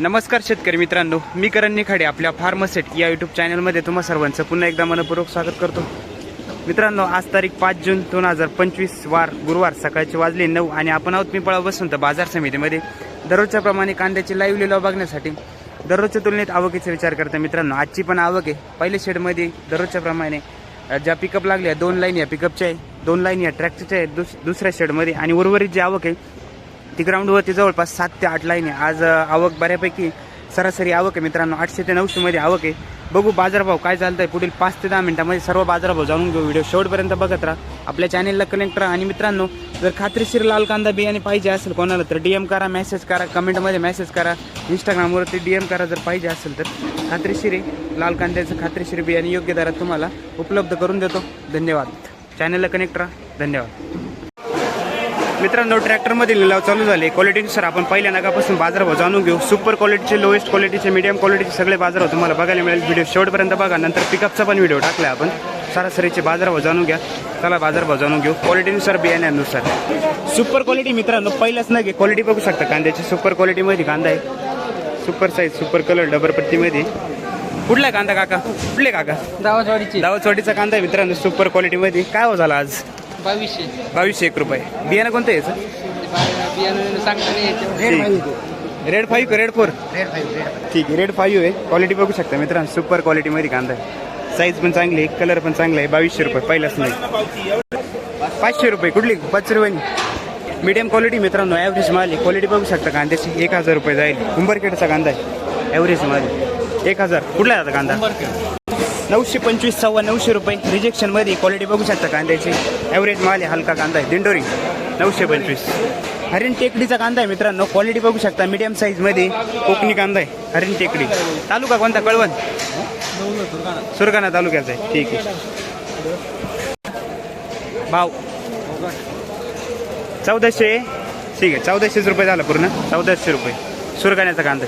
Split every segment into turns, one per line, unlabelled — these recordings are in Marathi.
नमस्कार शेतकरी मित्रांनो मी करण निखाडे आपल्या फार्मसेट या यूट्यूब चॅनलमध्ये तुम्हा सर्वांचं पुन्हा एकदा मनपूर्वक स्वागत करतो. मित्रांनो आज तारीख पाच जून दोन हजार पंचवीस वार गुरुवार सकाळचे वाजले नऊ आणि आपण आहोत पिंपळा बसून तर बाजार समितीमध्ये. दररोजच्या प्रमाणे कांद्याची लाईव्ह लिलाव बघण्यासाठी दररोजच्या तुलनेत आवकीचा विचार करतो मित्रांनो आजची पण आवक आहे. पहिल्या शेडमध्ये दररोजच्या प्रमाणे ज्या पिकअप लागल्या दोन लाईन या पिकअपच्या आहे दोन लाईन या ट्रॅक्टरच्या आहेत दुस दुसऱ्या शेडमध्ये आणि उर्वरित जी आवक आहे ती ग्राउंडवरती जवळपास सात ते आठ लाईन आहे. आज आवक बऱ्यापैकी सरासरी आवक आहे मित्रांनो. आठशे ते नऊशे मध्ये आवक आहे. बघू बाजारभाव काय चालतंय. पुढील पाच ते दहा मिनिटांमध्ये सर्व बाजारभाव जाणून घेऊ. व्हिडिओ शेवटपर्यंत बघत राहा. आपल्या चॅनेलला कनेक्ट राहा. आणि मित्रांनो जर खात्रीशीर लाल कांदा बियाणे पाहिजे असेल कोणाला तर डीएम करा मेसेज करा कमेंटमध्ये मेसेज करा. इंस्टाग्रामवरती डीएम करा जर पाहिजे असेल तर. खात्रीशीर लाल कांद्याचं खात्रीशीर बियाणे योग्य दरात तुम्हाला उपलब्ध करून देतो. धन्यवाद. चॅनेलला कनेक्ट राहा. धन्यवाद. मित्रांनो ट्रॅक्टरमध्ये लिलाव चालू झाले. क्वालिटीनुसार आपण पहिल्या नगापासून बाजारभाव जाणून घेऊ. सुपर क्वालिटीचे लोएस्ट क्वालिटीचे मीडियम क्वालिटीचे सगळे बाजारभाव तुम्हाला बघायला मिळेल. व्हिडिओ शेवटपर्यंत बघा. नंतर पिकअपचा पण व्हिडिओ टाकला आपण. सरासरीचे बाजारभाव जाणून घ्या. चला बाजारभाव जाणून घेऊ. क्वालिटीनुसार बियाण्यानुसार सुपर क्वालिटी मित्रांनो पहिल्याच नाही क्वालिटी बघू शकता. कांद्याची सुपर क्वालिटीमध्ये कांदा आहे. सुपर साईज सुपर कलर डबरपट्टीमध्ये कुठला कांदा काका? कुठले काका?
दावाजवाडीची
दावचवाडीचा कांदा आहे मित्रांनो सुपर क्वालिटीमध्ये काय हो झाला आज?
बावीसशे.
बावीसशे एक रुपये. बियाणं कोणतं आहे याचं?
बियाणं सांगता नाही येत.
रेड फाईव्ह रेड फोर ठीक आहे रेड फाईव्ह आहे. क्वालिटी बघू शकता मित्रांनो. सुपर क्वालिटीमध्ये कांदा आहे. साईज पण चांगली आहे कलर पण चांगला आहे. बावीसशे रुपये पहिलाच नाही. पाचशे रुपये कुठली? पाचशे रुपये मीडियम क्वालिटी मित्रांनो ॲव्हरेज माल आहे. क्वालिटी बघू शकता कांद्याची. एक हजार रुपये जाईल. उंबरखेडचा कांदा आहे. ॲव्हरेज माल आहे. एक हजार. कुठला आहे आता कांदा? नऊशे पंचवीस सव्वा नऊशे रुपये रिजेक्शनमध्ये क्वालिटी बघू शकता कांद्याची. ॲव्हरेज माल आहे हलका कांदा आहे. दिंडोरी नऊशे पंचवीस. हरिण टेकडीचा कांदा आहे मित्रांनो. क्वालिटी बघू शकता. मीडियम साईजमध्ये कोकणी कांदा आहे हरिण टेकडी. तालुका कोणता? कळवण. सुरगाणा तालुक्याचा आहे. ठीक आहे. भाव. चौदाशे ठीक आहे. चौदाशेच रुपये झाला पूर्ण. चौदाशे रुपये. सुरगाण्याचा कांदा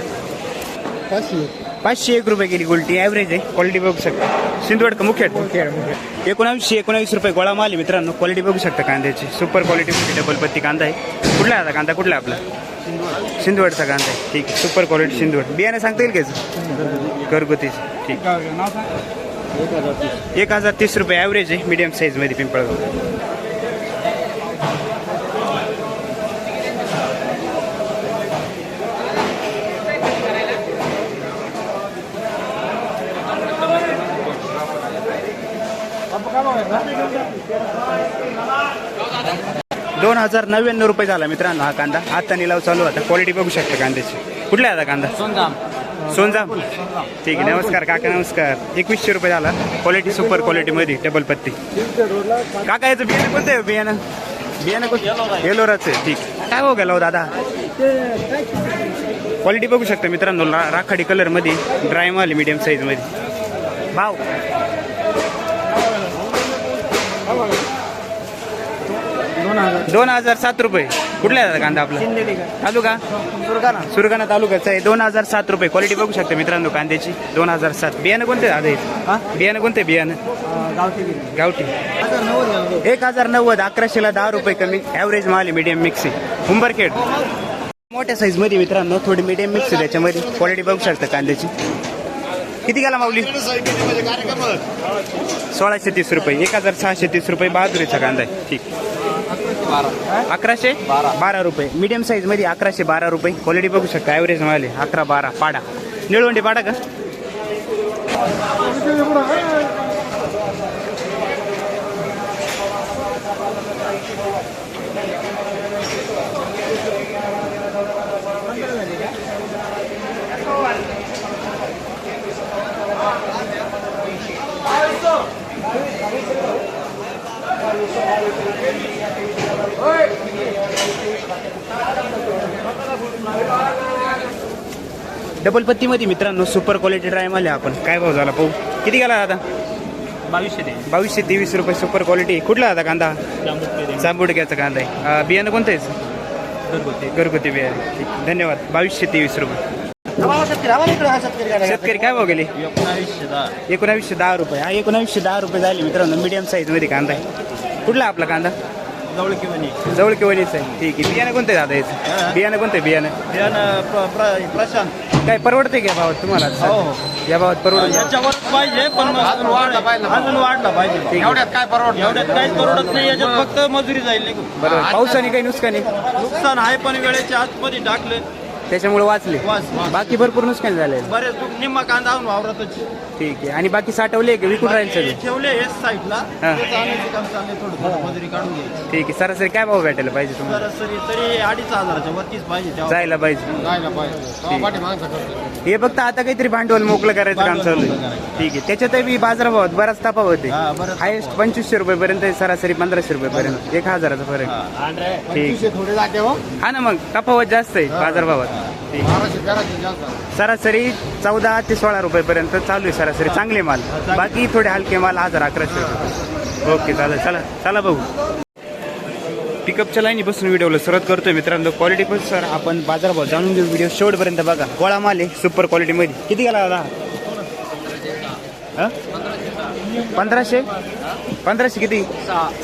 पाचशे एक रुपये गेली गोल्टी ॲव्हरेज आहे. क्वालिटी बघू शकता. सिंधवड का मुख्य एकोणावीसशे एकोणावीस रुपये गोळा माल आहे मित्रांनो. क्वालिटी बघू शकता कांद्याची. सुपर क्वालिटी डबल पत्ती कांदा आहे. कुठला आहे आता कांदा? कुठला आपला? सिंधवडचा कांदा आहे. ठीक आहे. सुपर क्वालिटी सिंधवड बियाणं सांगता येईल का घरगुतीचं. ठीक. एक हजार तीस. रुपये ॲव्हरेज आहे मीडियम साईजमध्ये पिंपळगाव. दोन हजार नव्याण्णव रुपये झाला मित्रांनो हा कांदा. आता निलाव चालू होता क्वालिटी बघू शकता कांद्याची. कुठला आहे आता कांदा?
सोनजाम
सोनजाम ठीक आहे नमस्कार काका नमस्कार. एकवीसशे रुपये झाला. क्वालिटी सुपर क्वालिटीमध्ये डबल पत्ती. काका याचं बियाणं कोणतं आहे? बियाणं. बियाणं कोणतं येलोराचं. आहे. ठीक. काय हो गेला हो दादा? क्वालिटी बघू शकता मित्रांनो राखाडी कलरमध्ये ड्राय माल मीडियम साईजमध्ये भाव? दोन हजार. सात रुपये. कुठला आहे दादा कांदा आपला तालुका?
सुरगाणा
सुरगाणा तालुक्याचा आहे. दोन हजार सात रुपये. क्वालिटी बघू शकता मित्रांनो कांद्याची. दोन हजार सात. बियाणं कोणते? आहेत? बियाणं कोणते बियाणं?
गावठी
एक हजार नव्वद. अकराशेला दहा रुपये कमी. ॲव्हरेज माल आहे मीडियम मिक्स उंबरखेड. मोठ्या साईजमध्ये मित्रांनो थोडी मीडियम मिक्स त्याच्यामध्ये. क्वालिटी बघू शकता कांद्याची. किती गेला माऊली? सोळाशे तीस रुपये. एक हजार सहाशे तीस रुपये बहादुरीचा कांदा आहे. ठीक. अकराशे?
बारा.
बारा रुपये. मीडियम साईजमध्ये अकराशे बारा रुपये. क्वालिटी बघू शकता. ॲव्हरेज माल आहे. अकरा बारा. पाडा. निळवंडी पाडा का? डबल पत्तीमध्ये मित्रांनो सुपर क्वालिटी ड्राय माल आपण. काय भाव झाला पाहू? किती गेला आता?
बावीसशे दे
बावीसशे तेवीस रुपये सुपर क्वालिटी कुठला आता कांदा? जांबुडक्याचा कांदा आहे. बियाणं कोणतं आहे? घरगुती. बियाणे. ठीक धन्यवाद. बावीसशे तेवीस रुपये. शेतकरी काय भाव गेले?
एकोणावीसशे दहा.
एकोणावीसशे दहा रुपये. हा एकोणावीसशे दहा रुपये झाले मित्रांनो. मीडियम साईजमध्ये कांदा आहे. कुठला आपला कांदा?
जवळ किंवा नाही
जवळ केवळीच आहे. ठीक आहे. बियाणं कोणतं दादा याचं? बियाणं कोणतं बियाणं?
बियाणं प्र- प्र- प्रशांत.
काय परवडते का भावात तुम्हाला?
हो.
या भावात परवडत
याच्यावर पाहिजे पण मग अजून वाढला पाहिजे अजून वाढला पाहिजे.
एवढ्यात काय परवडत
एवढ्यात काहीच परवडत नाही याच्यात फक्त मजुरी जाईल निघून.
बरोबर. पावसाने काही नुकसान
नुकसान आहे पण वेळेच्या आतमध्ये टाकले.
त्याच्यामुळे वाचले.
वाच वाच.
बाकी भरपूर नुकसान झाले
बरेच निम्मा कांदा आणून वावरातच.
ठीक आहे. आणि बाकी साठवले का विकून राहील सगळे?
ठेवले हेच साईडला.
हा.
तेच आणायचं काम चाललंय थोडं थोडं मजुरी काढून घ्यायची.
ठीक आहे. सरासरी काय भाव भेटायला पाहिजे तुम्हाला?
सरासरी तरी अडीच हजाराच्या वरतीच पाहिजे तेव्हा.
जायला पाहिजे.
जायला पाहिजे. पाठी माणसं करतो
हे फक्त आता काहीतरी भांडवल मोकळं करायचं काम
भांडवल
चालू
मोकळं
आहे
करायचं.
ठीक आहे. त्याच्यातही बाजारभावात बराच तफावत आहे.
हा, बराच
हायेस्ट पंचवीसशे रुपयेपर्यंत आहे, सरासरी पंधराशे रुपयेपर्यंत एक हजाराचा फरक. ठीक
थोडे जाते हो.
हा ना मग तफावत जास्त आहे बाजारभावात सरासरी चौदा ते सोळा रुपयेपर्यंत चालू आहे सरासरी. चांगले माल. बाकी थोडे हलके माल हजार अकराशे रुपये. ओके चालेल. चला चला बघू. पिकअपच्या लाईनी बसून व्हिडिओला सुरुवात करतोय मित्रांनो. क्वालिटी पण सर आपण बाजारभाव जाणून घेऊ. व्हिडिओ शेवटपर्यंत बघा. गोळा माल आहे सुपर क्वालिटीमध्ये किती गेला दादा? पंधराशे? पंधराशे किती?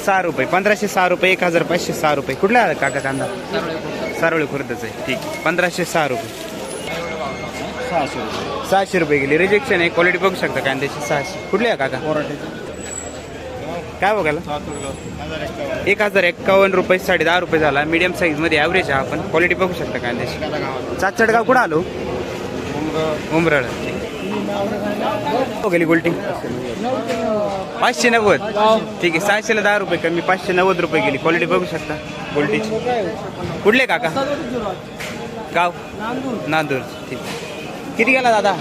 सहा. रुपये. पंधराशे सहा रुपये एक हजार पाचशे सहा रुपये. कुठला आला काका कांदा? सारोळे खुर्दच आहे. ठीक आहे. पंधराशे सहा रुपये. सहाशे रुपये. गेले. रिजेक्शन आहे. क्वालिटी बघू शकता कांद्याची सहाशे. कुठले आहे काका? काय बघायला? एक हजार एक्कावन्न रुपये साडे दहा रुपये झाला. मीडियम साईजमध्ये ॲव्हरेज आहे आपण. क्वालिटी बघू शकता कांद्याची चाचडगाव कुठं आलो? उमरळ. गेली गोल्टी पाचशे नव्वद. ठीक आहे सहाशेला दहा रुपये कमी पाचशे नव्वद रुपये गेली. क्वालिटी बघू शकता गोल्टीची कुठले काका? गाव? नांदूर. ठीक. किती गेला दादा?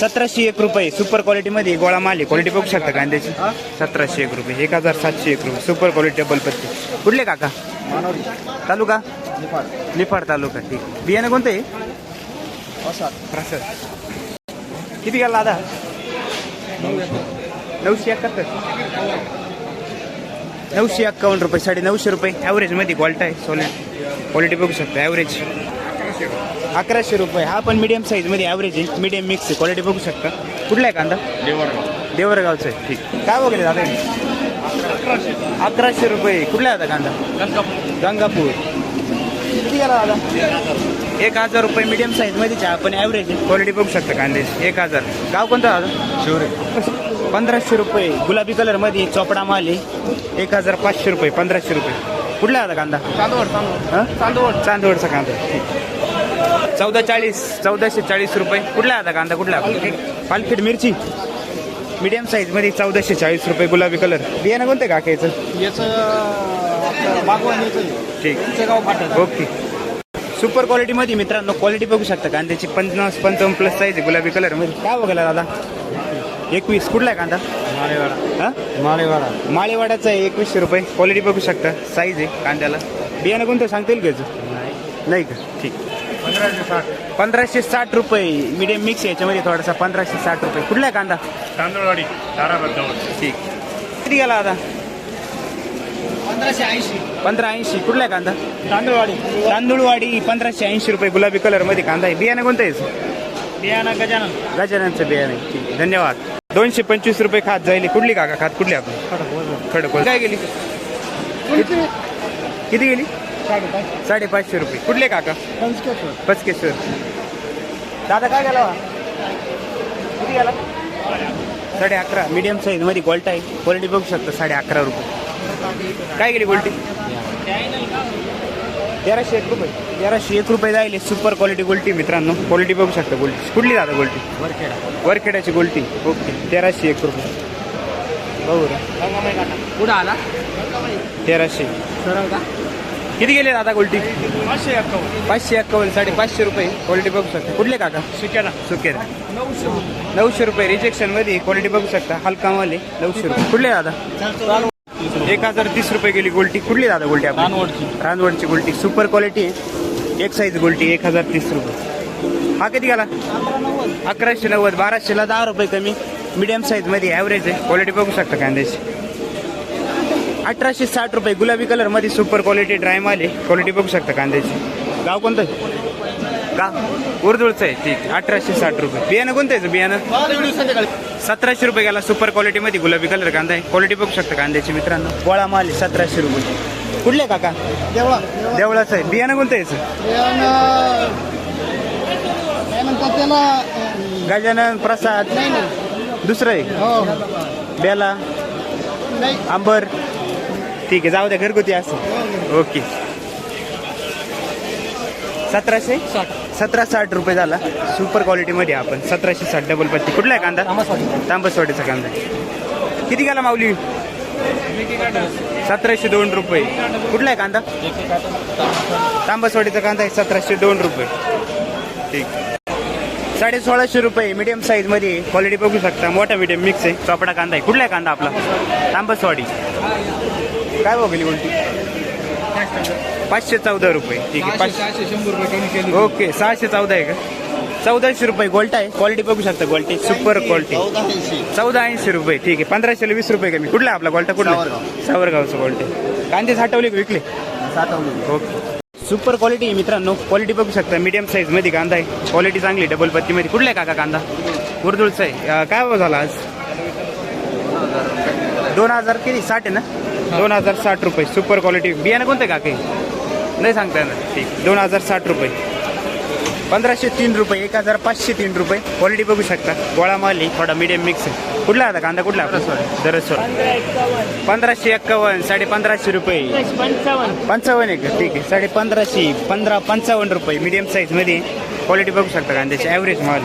सतराशे एक रुपये. सुपर क्वालिटीमध्ये गोळा माल आहे. क्वालिटी बघू शकता कांद्याची. सतराशे एक रुपये. एक हजार सातशे एक रुपये. सुपर क्वालिटी डबल पत्ती. कुठले काका? तालुका? निफाड तालुका. ठीक. बियाणं कोणतं आहे? प्रसाद. किती गेला दादा नऊशे एकाहत्तर. नऊशे एक्कावन्न रुपये साडे नऊशे रुपये. ॲव्हरेजमध्ये क्वालिटी आहे सॉलिड क्वालिटी बघू शकता ॲव्हरेज अकराशे रुपये. हा पण मीडियम साईजमध्ये ॲव्हरेज आहे. मीडियम मिक्स आहे. क्वालिटी बघू शकता. कुठला आहे कांदा? देवरगावचं आहे. ठीक. काय वगैरे दादा? अकराशे रुपये. कुठला आहे आता कांदा? गंगापूर. किती गेला दादा एक हजार रुपये मीडियम साईजमध्ये आपण ॲव्हरेज आहे क्वालिटी बघू शकता कांद्याची एक हजार. गाव कोणतं दादा? शिवरे. पंधराशे रुपये. गुलाबी कलरमध्ये चोपडा माल एक हजार पाचशे रुपये पंधराशे रुपये. कुठला आहे आता कांदा?
चांदवड चांदवड.
हं? चांदवड. चांदवडचा कांदा. चौदा चाळीस चौदाशे चाळीस रुपये. कुठला आहे आता कांदा? कुठला? पालखेड मिरची. मीडियम साईजमध्ये चौदाशे चाळीस रुपये गुलाबी कलर बियाणं कोणतं काकायचं
याचं बागवानीचं
ठीक
गाव
ओके. सुपर क्वालिटीमध्ये मित्रांनो क्वालिटी बघू शकता कांद्याची पन्नास पंचावन्न प्लस साईज आहे गुलाबी कलरमध्ये काय बघायला दादा? एकवीस. कुठला आहे कांदा?
माळेवाडा.
हा?
माळेवाडा.
माळेवाड्याचा आहे एकवीसशे रुपये. क्वालिटी बघू शकता. साईज आहे कांद्याला. बियाणं कोणतं सांगता येईल घ्यायचं नाही का? ठीक.
पंधराशे साठ
पंधराशे साठ रुपये मीडियम मिक्स याच्यामध्ये थोडासा पंधराशे साठ रुपये. कुठला आहे कांदा?
तांदूळवाडी
ठीक. किती गेला आता?
पंधराशे ऐंशी.
पंधरा ऐंशी. कुठला आहे कांदा?
तांदूळवाडी.
तांदूळवाडी पंधराशे ऐंशी रुपये गुलाबी कलरमध्ये कांदा आहे. बियाणं कोणतं आहे?
बियाणा गजानन.
गजाननचं बियाणं आहे. ठीक आहे. धन्यवाद. दोनशे पंचवीस रुपये खात जाईल कुठली काका? खात कुठली आपण? खडक काय गेली? किती- किती गेली? साडेपाचशे रुपये. कुठले काका? पचकेश्वर दादा काय गेला? किती गेला? साडे अकरा मीडियम साईजमध्ये गोल्ट आहे. क्वालिटी बघू शकता. साडे अकरा रुपये. काय गेली गोल्टी तेराशे एक रुपये तेराशे एक रुपये जाईल सुपर क्वालिटी गोल्टी मित्रांनो क्वालिटी बघू शकता गोल्टी कुठली दादा गोल्टी
वरखेडा
वरखेड्याची गोल्टी ओके तेराशे एक रुपये बघू रे.
कुठं आला
तेराशे
सरळ का
किती गेले दादा गोल्टी
पाचशे एक्कावन्न
पाचशे एक्कावन्न साडे पाचशे रुपये क्वालिटी बघू शकता कुठले काका
शिक्याला
सुकेर नऊशे रुपये रिजेक्शनमध्ये क्वालिटी बघू शकता हलका माल आहे नऊशे रुपये कुठले दादा एक हजार तीस रुपये गेली गोल्टी. कुठली दादा गोल्टी आपण
रानवडची.
रानवडची गोल्टी. सुपर क्वालिटी आहे. एक साईज गोल्टी एक हजार तीस रुपये. हा किती गेला? अकराशे नव्वद बाराशेला दहा रुपये कमी. मीडियम साईजमध्ये ॲव्हरेज आहे. क्वालिटी बघू शकता कांद्याची अठराशे साठ रुपये. गुलाबी कलरमध्ये सुपर क्वालिटी ड्राय माल आहे. क्वालिटी बघू शकता कांद्याची गाव कोणतं? गाव उर्दुळचं आहे ठीक. अठराशे साठ रुपये. बियाणं कोणतं आहे? बियाणं? सतराशे रुपये गेला सुपर क्वालिटीमध्ये गुलाबी कलर कांदा आहे. क्वालिटी बघू शकता कांद्याची मित्रांनो. गोळा माल आहे सतराशे रुपये. कुठले काका?
देवळा.
देवळाचं आहे. बियाणं कोणतं यायचं
त्याला?
गजानन प्रसाद. दुसरं आहे?
हो.
बेला. आंबर ठीक आहे जाऊ द्या घरगुती असं. ओके सतराशे? सतरा साठ रुपये झाला. सुपर क्वालिटीमध्ये आपण. सतराशे साठ डबल पत्ती. कुठला आहे कांदा? तांबसवाडीचा कांदा किती गेला माऊली? सतराशे दोन रुपये. कुठला आहे कांदा? तांबसवाडीचा कांदा आहे. सतराशे दोन रुपये. ठीक. साडे सोळाशे रुपये मीडियम साईजमध्ये. क्वालिटी बघू शकता. मोठा मीडियम मिक्स आहे. चोपडा कांदा आहे. कुठला आहे कांदा आपला? तांबसवाडी. काय बघली उलटी पाचशे चौदा रुपये. ठीक आहे पाचशे
शंभर रुपये कमी केले
ओके सहाशे चौदा आहे का? चौदाशे रुपये गोल्टा आहे. क्वालिटी बघू शकता गोल्टी सुपर क्वालिटी चौदा ऐंशी रुपये. ठीक आहे पंधराशेला वीस रुपये कमी. कुठला आपला गोल्टा कुठला? सावरगावचं गोल्टे कांदे साठवले का विकले? ओके. सुपर क्वालिटी आहे मित्रांनो. क्वालिटी बघू शकता. मीडियम साईजमध्ये कांदा आहे. क्वालिटी चांगली डबल पत्तीमध्ये कुठला आहे काका कांदा? उर्दुळचा आहे. काय भाव झाला आज? दोन हजार किती? साठ आहे ना? दोन हजार साठ रुपये. सुपर क्वालिटी बियाणं कोणतं काके? नाही सांगता येणार. ठीक. दोन हजार साठ रुपये. पंधराशे तीन रुपये एक हजार पाचशे तीन रुपये. क्वालिटी बघू शकता. गोळा माली थोडा मीडियम मिक्स आहे. कुठला आता? कांदा कुठला? दरसोर पंधराशे एक्कावन्न साडे पंधराशे रुपये. पंचावन्न एक ठीक आहे. साडे पंधराशे पंधरा पंचावन्न रुपये. मीडियम साईजमध्ये क्वालिटी बघू शकता कांद्याची. ॲव्हरेज माल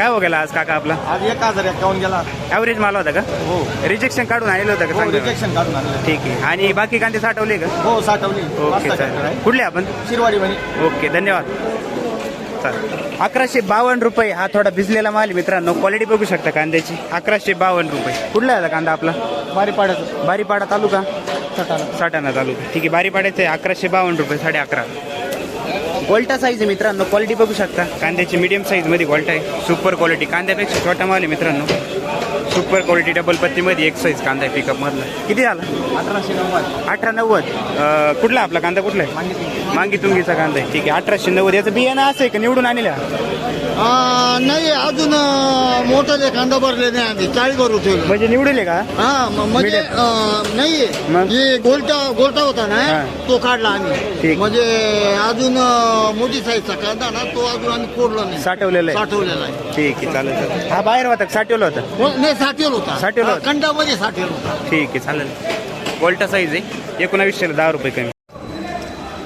काय हो गेला आज काका आपला?
आज एक हजार एकावन्न गेला.
ॲव्हरेज माल होता का?
हो.
रिजेक्शन काढून आलेलं होतं का
हो
चांगलं?
रिजेक्शन काढून आणलं.
ठीक आहे. आणि बाकी कांदे साठवले का?
हो साठवली.
ओके चालेल. कुठले आपण?
शिरवाडी म्हणे
ओके धन्यवाद. चालेल. अकराशे बावन्न रुपये हा थोडा भिजलेला माल आहे मित्रांनो. क्वालिटी बघू शकता कांद्याची. अकराशे बावन्न रुपये. कुठला आहे आता कांदा आपला?
बारी पाड्याचं
बारीपाडा तालुका?
सटाणा.
साठाणा तालुका. ठीक आहे बारीपाड्याचे अकराशे बावन्न रुपये साडे अकरा. गोल्टा साईज आहे मित्रांनो. क्वालिटी बघू शकता. कांद्याची मीडियम साईजमध्ये गोल्टा आहे. सुपर क्वालिटी कांद्यापेक्षा छोटा माल आहे मित्रांनो. सुपर क्वालिटी डबल पत्तीमध्ये एक साईज कांदा आहे पिकअप मधला. किती झाला?
अठराशे नव्वद.
अठरा नव्वद. कुठला आपला कांदा कुठला आहे? मांगी तुंगीचा कांदा आहे. ठीक आहे अठराशे नव्वद. याचं बियाणं असं आहे का? निवडून आणल्या
आ, नाही अजून मोठं कांदा भरले नाही आम्ही. चाळी भरू ठेवलं.
म्हणजे निवडले का?
हा म- म्हणजे
Medium.
अ, नाही
मग?
हे गोलटा गोलटा होता ना
हा.
तो काढला आम्ही.
ठीक.
म्हणजे अजून अ, मोठी साईजचा कांदा ना तो अजून आम्ही कोरला नाही.
साठवलेलं आहे.
साठवलेला आहे.
ठीक आहे चालेल चालेल. हा बाहेर होता का? साठवलं होतं.
हो, नाही साठेल होता.
साठेल होता.
हा, कंडामध्ये साठेल होता.
ठीक आहे चालेल. वोल्टा साईज आहे. एकोणावीसशेला दहा रुपये कमी.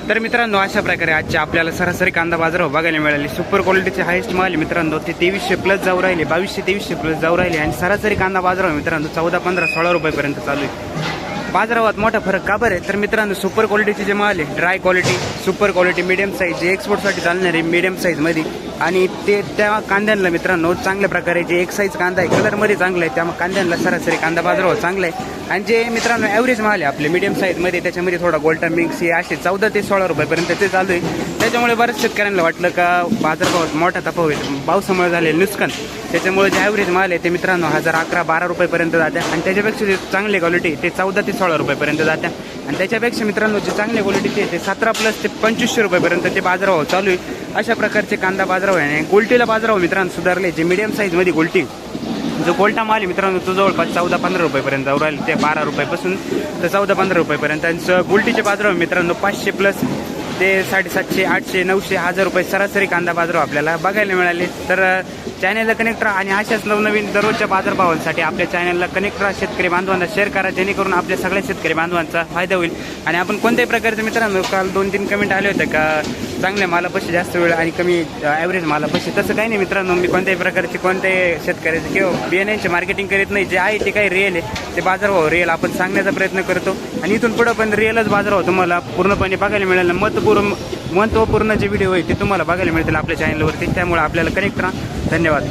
तर मित्रांनो अशा प्रकारे आजच्या आपल्याला सरासरी कांदा बाजारावर बघायला मिळाले. सुपर क्वालिटीचे हायेस्ट माल मित्रांनो. ते तेवीसशे प्लस जाऊ राहिले बावीसशे तेवीसशे प्लस जाऊ राहिले. आणि सरासरी कांदा बाजारावर मित्रांनो चौदा पंधरा सोळा रुपयेपर्यंत चालू आहे. बाजारात मोठा फरक का बरं? आहे तर मित्रांनो सुपर क्वालिटीचे जे माल आहे dry quality super quality medium size जे एक्सपोर्टसाठी चालणारे मिडियम साईजमध्ये आणि ते त्या कांद्यांना मित्रांनो चांगल्या प्रकारे जे एक साईज कांदा आहे कलरमध्ये चांगला आहे त्या कांद्यांना सरासरी कांदा बाजारावर चांगला आहे. आणि जे मित्रांनो ॲव्हरेज माल आहे आपले मिडियम साईजमध्ये त्याच्यामध्ये थोडा गोल्टा मिक्स हे असे चौदा ते सोळा रुपयेपर्यंत ते चालू आहे. त्याच्यामुळे बऱ्याच शेतकऱ्यांना वाटलं का बाजारभावात मोठा तफाव होईल पावसामुळे झालेलं नुकसान. त्याच्यामुळे जे ॲव्हरेज माल आहे ते मित्रांनो हजार अकरा बारा रुपयेपर्यंत जात्या. आणि त्याच्यापेक्षा जे चांगली क्वालिटी ते चौदा ते सोळा रुपयेपर्यंत जात्या. आणि त्याच्यापेक्षा मित्रांनो जे चांगली क्वालिटीचे आहे ते सतरा प्लस ते पंचवीसशे रुपयेपर्यंत ते बाजारभाव चालू आहे. अशा प्रकारचे कांदा बाजारभाव आहे. आणि गोल्टीला बाजारभाव मित्रांनो सुधारले. जे मिडियम साईजमध्ये गोल्टी जो गोल्टा माल आहे मित्रांनो तो जवळपास चौदा पंधरा रुपयेपर्यंत जाऊ राहील. ते बारा रुपयापासून तर चौदा पंधरा रुपयेपर्यंत. आणि गोल्टीचे बाजार मित्रांनो पाचशे प्लस ते साडेसातशे आठशे नऊशे हजार रुपये सरासरी कांदा बाजार आपल्याला बघायला मिळाले. तर चॅनलला कनेक्ट राहा आणि अशाच नवनवीन दररोजच्या बाजारभावांसाठी आपल्या चॅनलला कनेक्ट राहा. शेतकरी बांधवांना शेअर करा जेणेकरून आपल्या सगळ्या शेतकरी बांधवांचा फायदा होईल. आणि आपण कोणत्याही प्रकारचे मित्रांनो काल दोन तीन कमेंट आले होते का चांगल्या मालापाशी जास्त वेळ आणि कमी ॲव्हरेज मालापाशी. तसं काही नाही मित्रांनो मी कोणत्याही प्रकारचे कोणत्याही शेतकऱ्याचे किंवा बियाण्यांचे मार्केटिंग करीत नाही. जे आहे ते काही रिअल आहे. ते बाजारभाव रिअल आपण सांगण्याचा प्रयत्न करतो. आणि इथून पुढं पण रिअलच बाजारभाव तुम्हाला पूर्णपणे बघायला मिळेल. महत्त्वपूर्ण महत्त्वपूर्ण जे व्हिडिओ आहे ते तुम्हाला बघायला मिळतील आपल्या चॅनलवरती त्यामुळे आपल्याला कनेक्ट राहा. धन्यवाद.